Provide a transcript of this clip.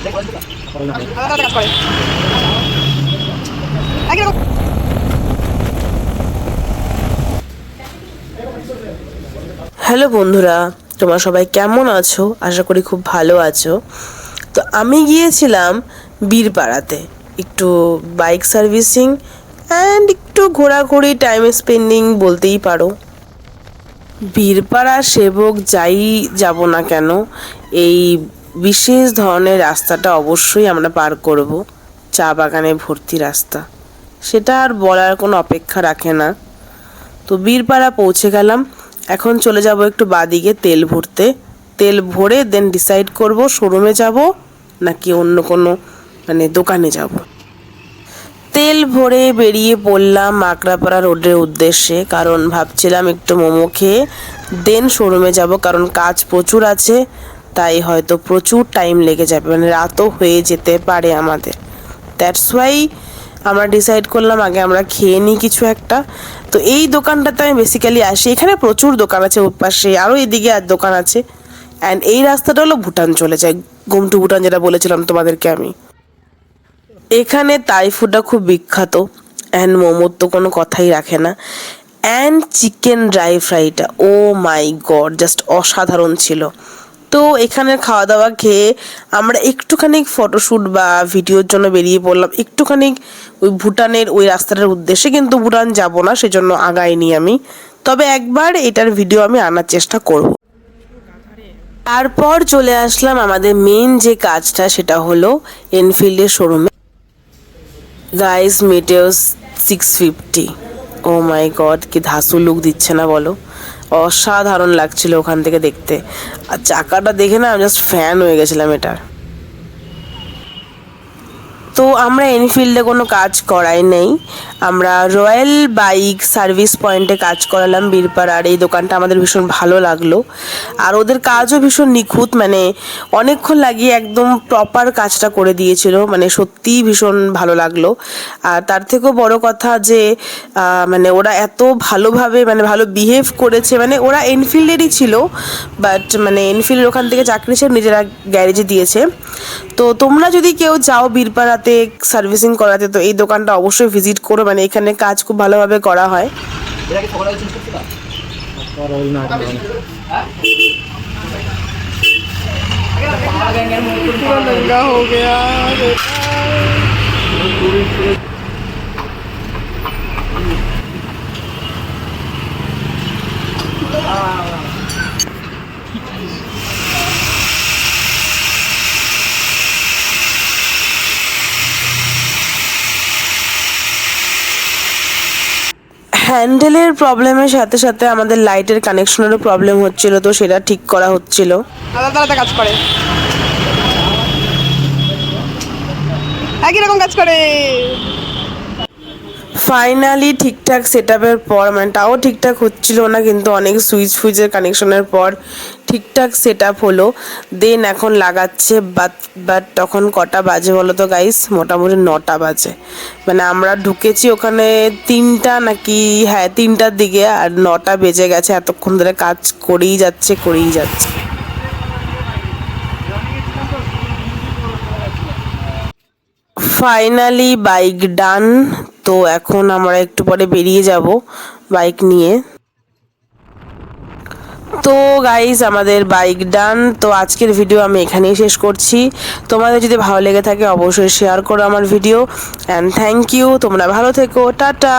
Hello বন্ধুরা, তোমরা সবাই কেমন আছো? আশা করি খুব ভালো আছো। তো আমি গিয়েছিলাম বীরপাড়াতে, একটু বাইক সার্ভিসিং অ্যান্ড একটু ঘোরাঘুরি টাইম স্পেন্ডিং বলতেই পারো। বীরপাড়া সেবক যাই যাব না কেন, এই বিশেষ ধরনের রাস্তাটা অবশ্যই আমরা পার করব, চা বাগানে ভর্তি রাস্তা। সেটা আর বলার কোনো অপেক্ষা রাখে না। তো বীরপাড়া পৌঁছে গেলাম। এখন চলে যাব একটু বাদিকে তেল ভরতে। তেল ভরে দেন ডিসাইড করব শোরুমে যাব নাকি অন্য কোনো মানে দোকানে যাব। তেল ভরে বেরিয়ে পড়লাম মাকড়াপাড়া রোডের উদ্দেশ্যে কারণ ভাবছিলাম একটু মোমো খেয়ে দেন শোরুমে যাব কারণ কাজ প্রচুর আছে। তাই হয়তো প্রচুর টাইম লেগে যাবে মানে রাতও হয়ে যেতে পারে আমাদের। দ্যাটস ওয়াই আমরা ডিসাইড করলাম আগে আমরা খেয়ে নিই কিছু একটা। তো এই দোকানটাতে আমি বেসিক্যালি আসি। এখানে প্রচুর দোকান আছে ওর পাশে আরও এদিকে আর দোকান আছে। অ্যান্ড এই রাস্তাটা হলো ভুটান চলে যায়। গুমটু ভুটান যেটা বলেছিলাম তোমাদেরকে আমি। এখানে তাই ফুডটা খুব বিখ্যাত। অ্যান্ড মোমোর তো কোনো কথাই রাখে না। অ্যান্ড চিকেন ড্রাই ফ্রাইটা ও মাই গড জাস্ট অসাধারণ ছিল। তো এখানের খাওয়া দাওয়া খেয়ে আমরা একটুখানি ফটোশ্যুট বা ভিডিওর জন্য বেরিয়ে পড়লাম। একটুখানি ওই ভুটানের ওই রাস্তাটার উদ্দেশ্যে কিন্তু ভুটান যাব না, সেজন্য আগাইনি আমি। তবে একবার এটার ভিডিও আমি আনার চেষ্টা করব। তারপর চলে আসলাম আমাদের মেন যে কাজটা, সেটা হলো এনফিল্ডের শোরুমে guys Meteor six fifty oh my god কি ধাসু লুক দিচ্ছে না বলো? অসাধারণ লাগছিল ওখান থেকে দেখতে। আর চাকাটা দেখে না আমি জাস্ট ফ্যান হয়ে গেছিলাম এটার। তো আমরা এনফিল্ডে কোনো কাজ করাই নেই। আমরা রয়্যাল বাইক সার্ভিস পয়েন্টে কাজ করালাম বীরপাড়ার এই দোকানটা আমাদের ভীষণ ভালো লাগল। আর ওদের কাজও ভীষণ নিখুঁত মানে অনেকক্ষণ লাগিয়ে একদম প্রপার কাজটা করে দিয়েছিল মানে সত্যিই ভীষণ ভালো লাগল। আর তার থেকেও বড় কথা যে মানে ওরা এত ভালোভাবে মানে ভালো বিহেভ করেছে মানে ওরা এনফিল্ডেরই ছিল বাট মানে এনফিল্ড ওখান থেকে চাকরি সে নিজেরা গ্যারেজে দিয়েছে। তো তোমরা যদি কেউ যাও বীরপাড়াতে সার্ভিসিং করাতে, তো এই দোকানটা অবশ্যই ভিজিট করো মানে এখানে কাজ খুব ভালোভাবে করা হয় এটা কি সকালে চেঞ্জ করতে পার पूरा नंगा हो गया হ্যান্ডেলের প্রবলেমের সাথে সাথে আমাদের লাইটের কানেকশনেরও প্রবলেম হচ্ছিল, তো সেটা ঠিক করা হচ্ছিল। আলাদা আলাদা কাজ করে। একই রকম কাজ করে? ফাইনালি ঠিকঠাক সেট আপের পর মানে তাও ঠিকঠাক হচ্ছিল না, কিন্তু অনেক সুইচ ফুইচের কানেকশনের পর ঠিকঠাক সেট আপ হলো। দেন এখন লাগাচ্ছে বাট বাট তখন কটা বাজে বলো তো গাইস মোটামুটি নটা বাজে। মানে আমরা ঢুকেছি ওখানে তিনটা নাকি হ্যাঁ তিনটার দিকে, আর নটা বেজে গেছে। এতক্ষণ ধরে কাজ করেই যাচ্ছে করেই যাচ্ছে। ফাইনালি বাইক ডান তো এখন আমরা একটু পরে বেরিয়ে যাব বাইক নিয়ে। তো গাইজ আমাদের বাইক ডান তো আজকের ভিডিও আমি এখানেই শেষ করছি। তোমাদের যদি ভালো লেগে থাকে, অবশ্যই শেয়ার করো আমার ভিডিও অ্যান্ড থ্যাংক ইউ তোমরা ভালো থেকো। টাটা।